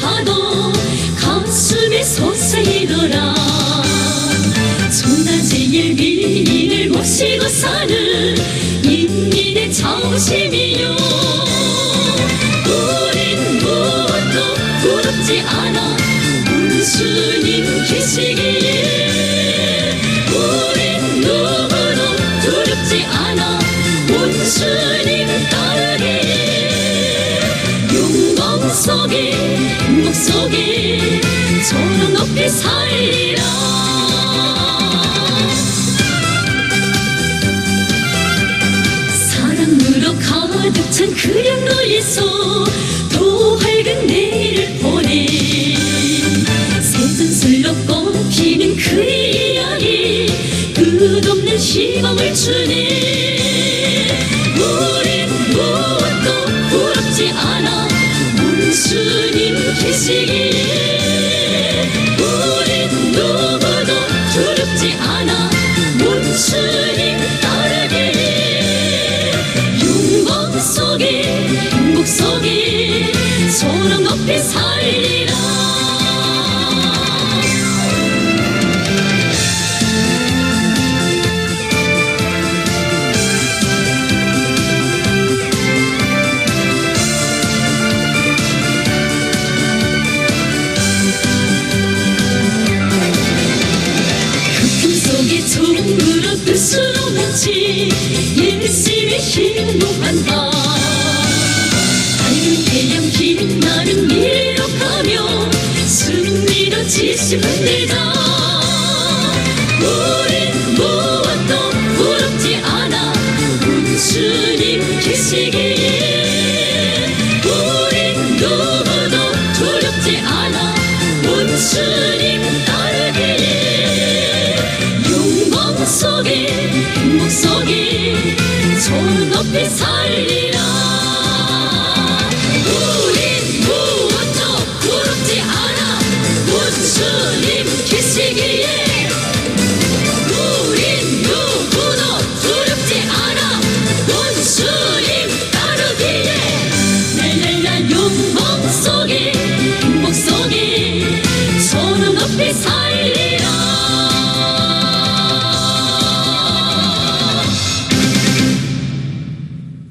파도 가슴이 솟아이더라. 소나지일 민인을 모시고 사는 인민의 자부심이요. 우린 무엇도 부럽지 않아. 문수님 계시기에 행복 속에 소름 높이 살리라. 사랑으로 가득 찬 그량로에서 더 밝은 내일을 보내. 새순슬로 꽃피는 그 이야기 끝없는 희망을 주네. 우린 무엇도 부럽지 않아 시기에 우린 누구도 두렵지 않아. 문수님 따르기에 영광 속에 행복 속에 소름 높이 살 힘모한다. 밝은 태양 빛나는 미래로 가며 승리로 지시 흔들자 우린 무엇도 부럽지 않아 문수님 계시기에 우린 누구도 두렵지 않아 문수님 따르기에 영광 속에 행복 속에 손 높이 살리